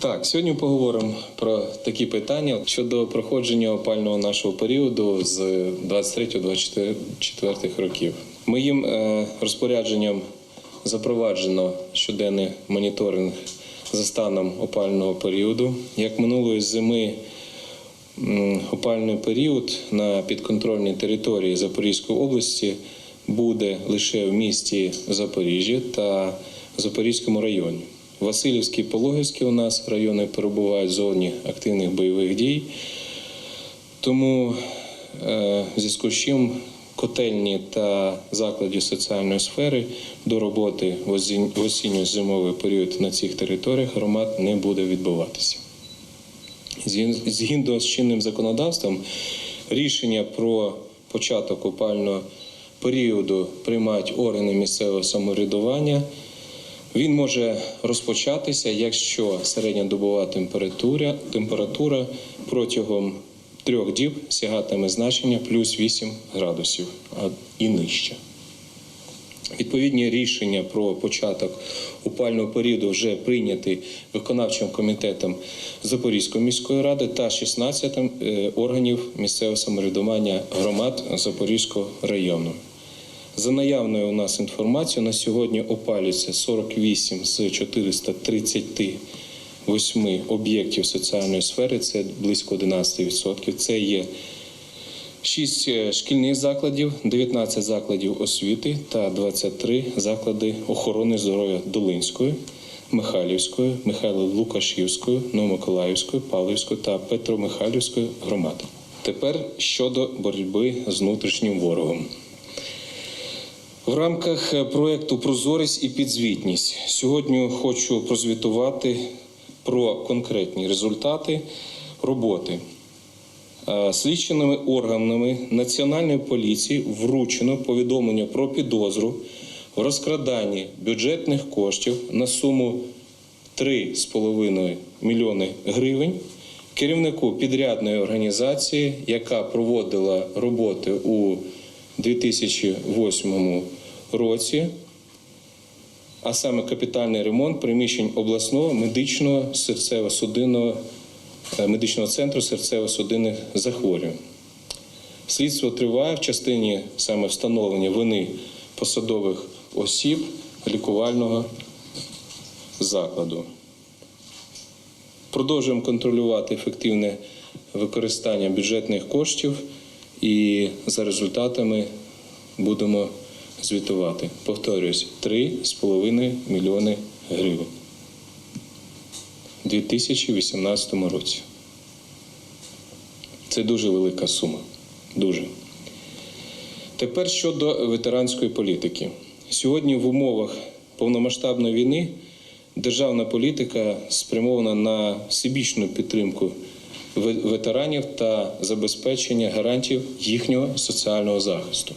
Так, сьогодні поговоримо про такі питання щодо проходження опального нашого періоду з 23-24 років. Моїм е, розпорядженням запроваджено щоденний моніторинг за станом опального періоду. Як минулої зими опальний період на підконтрольній території Запорізької області буде лише в місті Запоріжжя та Запорізькому районі. Васильівський, Пологівський у нас райони перебувають в зоні активних бойових дій. Тому е, в зв'язку котельні та заклади соціальної сфери до роботи в осінньо-зимовий період на цих територіях громад не буде відбуватися. Згідно з чинним законодавством, рішення про початок опального періоду приймають органи місцевого самоврядування. Він може розпочатися, якщо середньодобова температура, температура протягом трьох діб сягатиме значення плюс 8 градусів і нижче. Відповідні рішення про початок опального періоду вже прийняті виконавчим комітетом Запорізької міської ради та 16 е, органів місцевого самоврядування громад Запорізького району. За наявною у нас інформацією, на сьогодні опалюється 48 з 438 об'єктів соціальної сфери, це близько 11%. Це є 6 е, шкільних закладів, 19 закладів освіти та 23 заклади охорони здоров'я Долинської, Михайлівської, Михайло Лукашівської, Новомиколаївської, Павлівської та Петромихайлівської громади. Тепер щодо боротьби з внутрішнім ворогом. В рамках е, проекту Прозорість і підзвітність сьогодні хочу прозвітувати про конкретні результати роботи. Е, Слідчими органами Національної поліції вручено повідомлення про підозру в розкраданні бюджетних коштів на суму 3,5 мільйони гривень керівнику підрядної організації, яка проводила роботи у 2008 році, а саме капітальний ремонт приміщень обласного медичного серцево-судинного е, медичного центру серцево-судинних захворювань. Слідство триває в частині саме встановлення вини посадових осіб лікувального закладу. Продовжуємо контролювати ефективне використання бюджетних коштів і за результатами будемо звітувати. Повторюсь, 3,5 мільйони гривень у 2018 році. Це дуже велика сума. Дуже. Тепер щодо ветеранської політики. Сьогодні в умовах повномасштабної війни державна політика спрямована на всебічну підтримку ветеранів та забезпечення гарантів їхнього соціального захисту.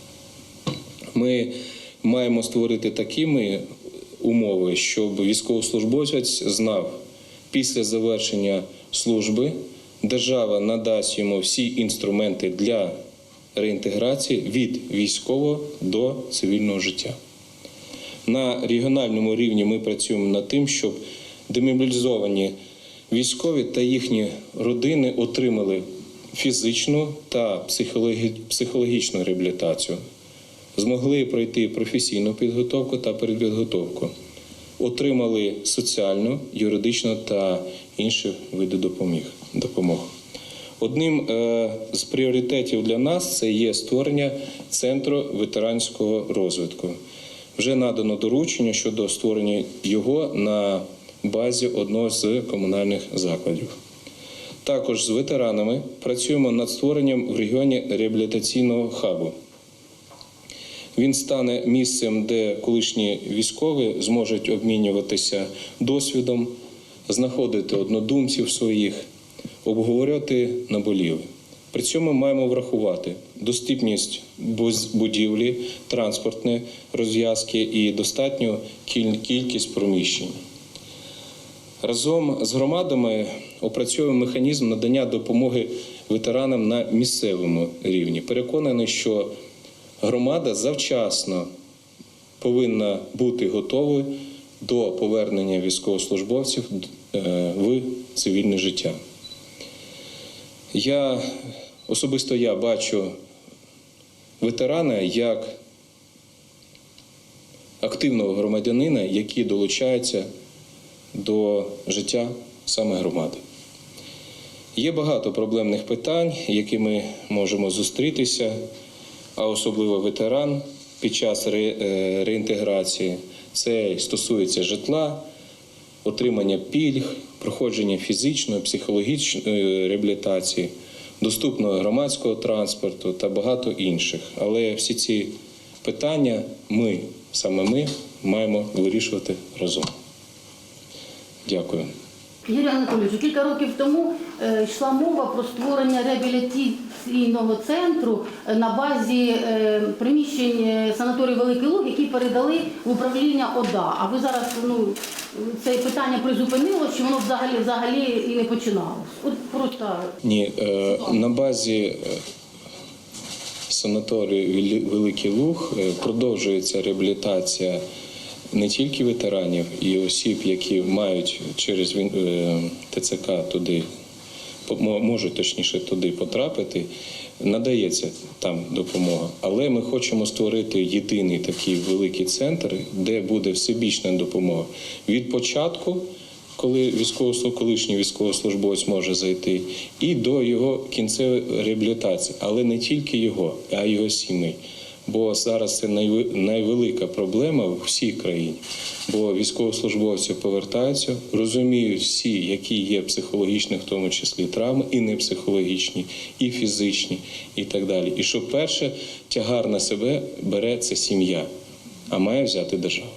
Ми маємо створити такими умови, щоб військовослужбовець знав, після завершення служби держава надасть йому всі інструменти для реінтеграції від військового до цивільного життя. На регіональному рівні ми працюємо над тим, щоб демобілізовані військові та їхні родини отримали фізичну та психологічну реабілітацію, змогли пройти професійну підготовку та передпідготовку, отримали соціальну, юридичну та інші види допомог. Одним е, з пріоритетів для нас це є створення центру ветеранського розвитку. Вже надано доручення щодо створення його на базі одного з комунальних закладів. Також з ветеранами працюємо над створенням в регіоні реабілітаційного хабу. Він стане місцем, де колишні військові зможуть обмінюватися досвідом, знаходити однодумців своїх, обговорювати наболіле. При цьому маємо врахувати доступність будівлі, транспортні розв'язки і достатню кількість приміщень. Разом з громадами опрацьовуємо механізм надання допомоги ветеранам на місцевому рівні. Переконаний, що громада завчасно повинна бути готовою до повернення військовослужбовців е, в цивільне життя. Я особисто я бачу ветерана як активного громадянина, який долучається до життя саме громади. Є багато проблемних питань, які ми можемо зустрітися, а особливо ветеран під час е, реінтеграції. Це стосується житла, отримання пільг, проходження фізичної, психологічної реабілітації, доступного громадського транспорту та багато інших. Але всі ці питання ми, саме ми, маємо вирішувати разом. Дякую. Юрій Анатолійович, кілька років тому е, йшла мова про створення реабілітаційного центру е, на базі е, приміщень санаторію Великий Луг, які передали в управління ОДА. А ви зараз ну, це питання призупинило, чи воно взагалі взагалі і не починалось? От просто Ні, е, на базі санаторію Великий Луг продовжується реабілітація не тільки ветеранів і осіб, які мають через е, ТЦК туди можуть точніше туди потрапити. Надається там допомога, але ми хочемо створити єдиний такий великий центр, де буде всебічна допомога від початку коли військовослу- колишній військовослужбовець може зайти, і до його кінцевої реабілітації, але не тільки його, а й його сімей. Бо зараз це найвелика проблема в всій країні. Бо військовослужбовці повертаються, розуміють всі, які є психологічні, в тому числі травми, і не психологічні, і фізичні, і так далі. І що перше тягар на себе бере це сім'я, а має взяти держава.